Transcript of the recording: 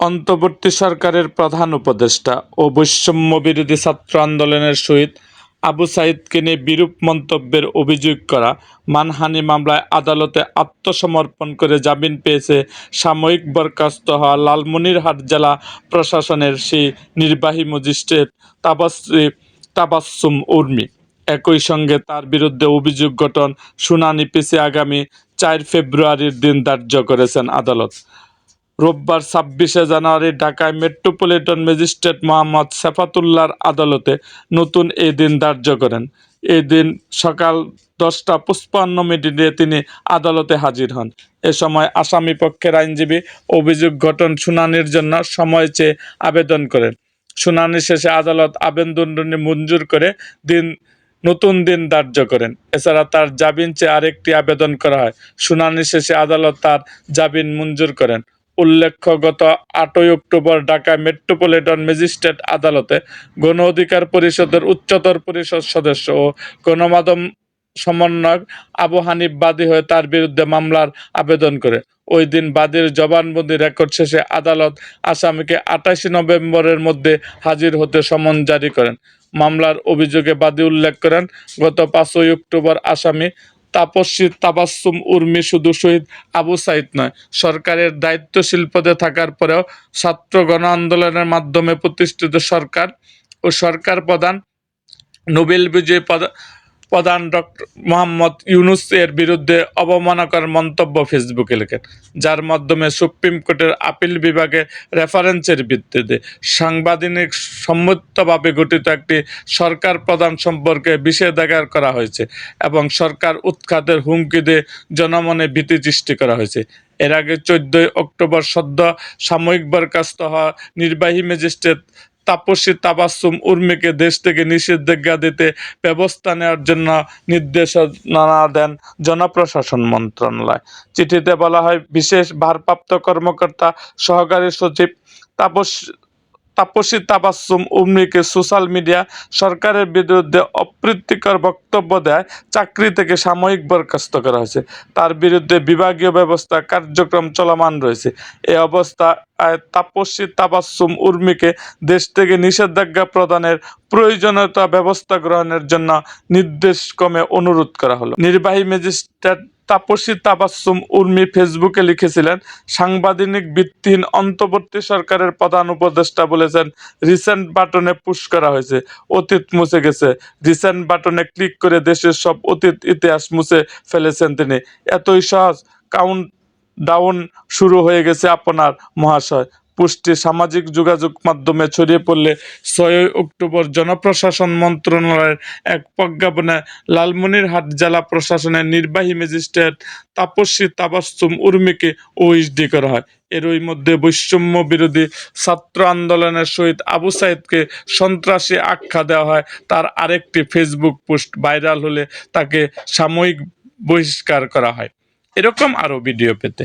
অন্তর্বর্তী সরকারের প্রধান উপদেষ্টা ও বৈষম্য বিরোধী ছাত্র আন্দোলনের সহিত আবু সাইদকে নিয়ে বিরূপ মন্তব্যের অভিযোগ করা মানহানি মামলায় আদালতে আত্মসমর্পণ করে জামিন পেয়েছে সাময়িক বরখাস্ত হওয়া লালমনিরহাট জেলা প্রশাসনের সেই নির্বাহী ম্যাজিস্ট্রেট তাবাসি তাবাসসুম উর্মি। একই সঙ্গে তার বিরুদ্ধে অভিযোগ গঠন শুনানি পিছিয়ে আগামী চার ফেব্রুয়ারির দিন ধার্য করেছেন আদালত। রোববার ছাব্বিশে জানুয়ারি ঢাকায় মেট্রোপলিটন ম্যাজিস্ট্রেট মোহাম্মদ সেফাতুল্লাহর আদালতে নতুন এই দিন ধার্য করেন। এই দিন সকাল দশটা পঁচপান্ন মিনিটে তিনি আদালতে হাজির হন। এ সময় আসামি পক্ষের আইনজীবী অভিযোগ গঠন শুনানির জন্য সময় চেয়ে আবেদন করেন। শুনানি শেষে আদালত আবেদনটি মঞ্জুর করে দিন নতুন দিন ধার্য করেন। এছাড়া তার জামিন চেয়ে আরেকটি আবেদন করা হয়। শুনানি শেষে আদালত তার জামিন মঞ্জুর করেন। উল্লেখ্য গত আটই অক্টোবর ঢাকা মেট্রোপলিটন ম্যাজিস্ট্রেট আদালতে গণ অধিকার পরিষদের উচ্চতর পরিষদ সদস্য ও গণমাধ্যম সমন্বয়ক আবু হানিফ বাদী হয়ে তার বিরুদ্ধে মামলার আবেদন করে। ওই দিন বাদীর জবানবন্দি রেকর্ড শেষে আদালত আসামিকে আঠাশে নভেম্বরের মধ্যে হাজির হতে সমন জারি করেন। মামলার অভিযোগে বাদী উল্লেখ করেন, গত পাঁচই অক্টোবর আসামি তাপস্বী তাবাসুম উর্মি শুধু শহীদ আবু সাইদ নয়, সরকারের দায়িত্বশীল পদে থাকার পরেও ছাত্র গণ আন্দোলনের মাধ্যমে প্রতিষ্ঠিত সরকার ও সরকার প্রধান নোবেল বিজয়ী প্রধান ডক্টর মোহাম্মদ ইউনুস এর বিরুদ্ধে অবমাননাকর মন্তব্য ফেসবুকে লেখেন, যার মাধ্যমে সুপ্রিম কোর্টের আপিল বিভাগে রেফারেন্সের ভিত্তিতে সাংবাদিক সম্মতভাবে গঠিত একটি সরকার প্রধান সম্পর্কে বিষেধাগার করা হয়েছে এবং সরকার উৎখাতের হুমকি দিয়ে জনমনে ভীতি সৃষ্টি করা হয়েছে। এর আগে চোদ্দই অক্টোবর সদ্য সাময়িক বরখাস্ত হওয়া নির্বাহী ম্যাজিস্ট্রেট তাপসী তাবাসুম উর্মিকে দেশ থেকে নিষেধাজ্ঞা দিতে ব্যবস্থা নেওয়ার জন্য নির্দেশনা দেন জনপ্রশাসন মন্ত্রণালয়। চিঠিতে বলা হয়, বিশেষ ভারপ্রাপ্ত কর্মকর্তা সহকারী সচিব তাপস তাপসী তাবাসুম উর্মিকে সোশ্যাল মিডিয়া সরকারের বিরুদ্ধে অপ্রীতিকর বক্তব্য দেয়, চাকরি থেকে সাময়িক বরখাস্ত করা হয়েছে। তার বিরুদ্ধে বিভাগীয় ব্যবস্থা কার্যক্রম চলমান রয়েছে। এই অবস্থা তাপসী তাবাসুম উর্মিকে দেশ থেকে নিষেধাজ্ঞা প্রদানের প্রয়োজনীয়তা ব্যবস্থা গ্রহণের জন্য নির্দেশক্রমে অনুরোধ করা হলো। নির্বাহী ম্যাজিস্ট্রেট তাপসী তাবাসুম উর্মি ফেসবুকে লিখেছিলেন, সাংবাদিক ভিত্তিহীন অন্তর্বর্তী সরকারের প্রধান উপদেষ্টা বলেছেন, রিসেন্ট বাটনে পুশ করা হয়েছে, অতীত মুছে গেছে। রিসেন্ট বাটনে ক্লিক করে দেশের সব অতীত, ইতিহাস মুছে ফেলেছেন তিনি। এতই সহজ কাউন্ট ডাউন শুরু হয়ে গেছে আপনার মহাশয়। পুষ্টি সামাজিক যোগাযোগ মাধ্যমে ছড়িয়ে পড়লে ছয়ই অক্টোবর জনপ্রশাসন মন্ত্রণালয়ের এক প্রজ্ঞাপনে লালমনিরহাট জেলা প্রশাসনের নির্বাহী ম্যাজিস্ট্রেট তাপস্বী তাবাস্তুম উর্মিকে ওএইচডি করা হয়। এরই মধ্যে বৈষম্য বিরোধী ছাত্র আন্দোলনের সহিত আবু সাইদকে সন্ত্রাসী আখ্যা দেওয়া হয়। তার আরেকটি ফেসবুক পোস্ট ভাইরাল হলে তাকে সাময়িক বহিষ্কার করা হয়। এরকম আরও ভিডিও পেতে।